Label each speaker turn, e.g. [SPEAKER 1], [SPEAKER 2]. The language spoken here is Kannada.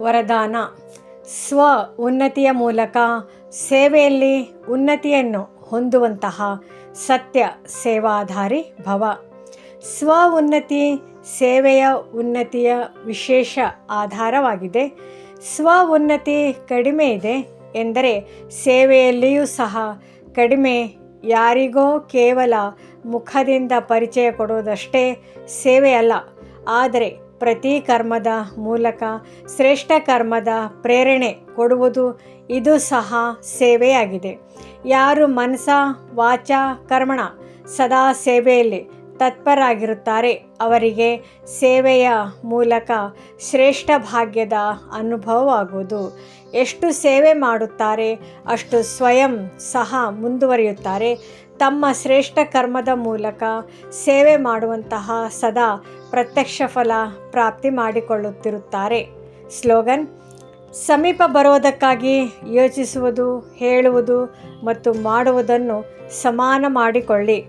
[SPEAKER 1] ವರದಾನ. ಸ್ವ ಉನ್ನತಿಯ ಮೂಲಕ ಸೇವೆಯಲ್ಲಿ ಉನ್ನತಿಯನ್ನು ಹೊಂದುವಂತಹ ಸತ್ಯ ಸೇವಾಧಾರಿ ಭವ. ಸ್ವ ಉನ್ನತಿ ಸೇವೆಯ ಉನ್ನತಿಯ ವಿಶೇಷ ಆಧಾರವಾಗಿದೆ. ಸ್ವ ಉನ್ನತಿ ಕಡಿಮೆ ಇದೆ ಎಂದರೆ ಸೇವೆಯಲ್ಲಿಯೂ ಸಹ ಕಡಿಮೆ. ಯಾರಿಗೋ ಕೇವಲ ಮುಖದಿಂದ ಪರಿಚಯ ಕೊಡುವುದಷ್ಟೇ ಸೇವೆಯಲ್ಲ. ಆದರೆ ಪ್ರತಿ ಕರ್ಮದ ಮೂಲಕ ಶ್ರೇಷ್ಠ ಕರ್ಮದ ಪ್ರೇರಣೆ ಕೊಡುವುದು ಇದು ಸಹ ಸೇವೆಯಾಗಿದೆ. ಯಾರು ಮನಸ ವಾಚ, ಕರ್ಮಣ ಸದಾ ಸೇವೆಯಲ್ಲಿ ತತ್ಪರಾಗಿರುತ್ತಾರೆ. ಅವರಿಗೆ ಸೇವೆಯ ಮೂಲಕ ಶ್ರೇಷ್ಠ ಭಾಗ್ಯದ ಅನುಭವವಾಗುವುದು. ಎಷ್ಟು ಸೇವೆ ಮಾಡುತ್ತಾರೆ, ಅಷ್ಟು ಸ್ವಯಂ ಸಹ ಮುಂದುವರಿಯುತ್ತಾರೆ. ತಮ್ಮ ಶ್ರೇಷ್ಠ ಕರ್ಮದ ಮೂಲಕ ಸೇವೆ ಮಾಡುವಂತಹ ಸದಾ ಪ್ರತ್ಯಕ್ಷ ಫಲ ಪ್ರಾಪ್ತಿ ಮಾಡಿಕೊಳ್ಳುತ್ತಿರುತ್ತಾರೆ. ಸ್ಲೋಗನ್, ಸಮೀಪ ಬರುವುದಕ್ಕಾಗಿ ಯೋಚಿಸುವುದು, ಹೇಳುವುದು ಮತ್ತು ಮಾಡುವುದನ್ನು ಸಮಾನ ಮಾಡಿಕೊಳ್ಳಿ.